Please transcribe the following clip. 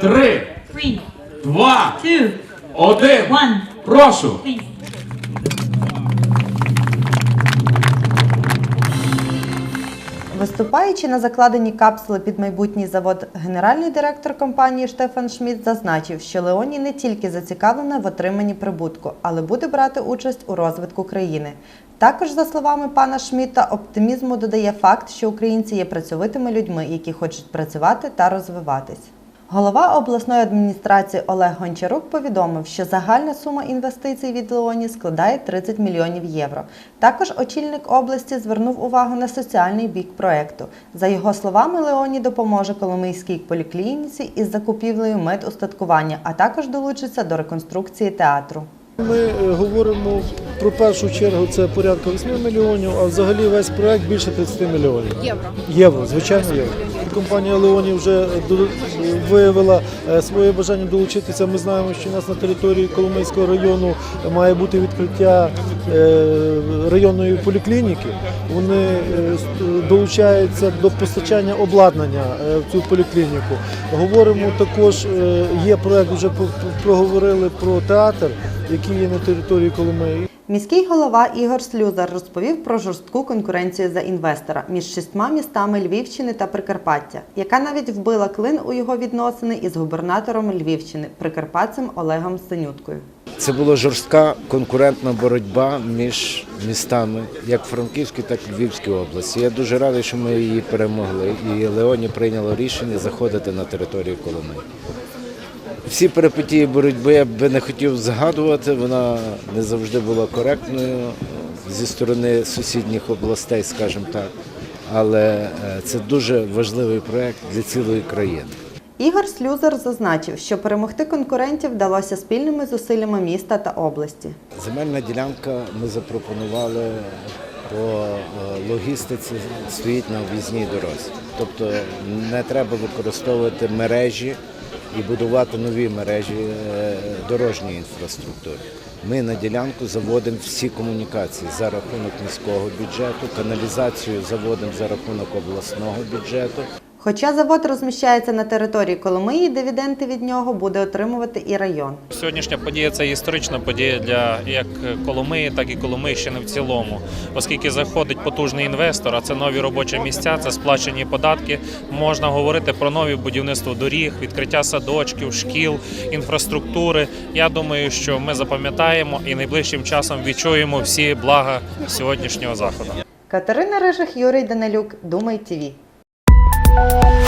три, два, один. Прошу. Виступаючи на закладенні капсули під майбутній завод, генеральний директор компанії Штефан Шмідт зазначив, що Леоні не тільки зацікавлена в отриманні прибутку, але буде брати участь у розвитку країни. Також, за словами пана Шмідта, оптимізму додає факт, що українці є працьовитими людьми, які хочуть працювати та розвиватись. Голова обласної адміністрації Олег Гончарук повідомив, що загальна сума інвестицій від Леоні складає 30 мільйонів євро. Також очільник області звернув увагу на соціальний бік проекту. За його словами, Леоні допоможе Коломийській поліклініці із закупівлею медустаткування, а також долучиться до реконструкції театру. Ми е, говоримо про першу чергу це порядка 8 мільйонів, а взагалі весь проект більше 30 мільйонів. Євро. Євро, звичайно, євро. Компанія Леоні вже до- виявила е, своє бажання долучитися. Ми знаємо, що у нас на території Коломийського району має бути відкриття е, районної поліклініки. Вони е, долучаються до постачання обладнання е, в цю поліклініку. Говоримо також, е, є проект, вже проговорили про театр, який є на території Коломиї. Міський голова Ігор Слюзар розповів про жорстку конкуренцію за інвестора між шістьма містами Львівщини та Прикарпаття, яка навіть вбила клин у його відносини із губернатором Львівщини, прикарпатцем Олегом Синюткою. Це була жорстка конкурентна боротьба між містами, як Франківської, так і Львівської області. Я дуже радий, що ми її перемогли, і Леоні прийняло рішення заходити на територію Коломиї. Всі перипетії боротьби я би не хотів згадувати, вона не завжди була коректною зі сторони сусідніх областей, скажімо так. Але е, це дуже важливий проект для цілої країни. Ігор Слюзар зазначив, що перемогти конкурентів вдалося спільними зусиллями міста та області. Земельна ділянка ми запропонували по е, логістиці стоїть на об'їзній дорозі. Тобто не треба використовувати мережі і будувати нові мережі е, дорожньої інфраструктури. Ми на ділянку заводимо всі комунікації за рахунок міського бюджету, каналізацію заводимо за рахунок обласного бюджету. Хоча завод розміщається на території Коломиї, дивіденди від нього буде отримувати і район. Сьогоднішня подія це історична подія для як Коломиї, так і Коломийщини в цілому, оскільки заходить потужний інвестор, а це нові робочі місця, це сплачені податки. Можна говорити про нові будівництво доріг, відкриття садочків, шкіл, інфраструктури. Я думаю, що ми запам'ятаємо і найближчим часом відчуємо всі блага сьогоднішнього заходу. Катерина Рижих, Юрій Данилюк, Думай ТІВІ. Bye.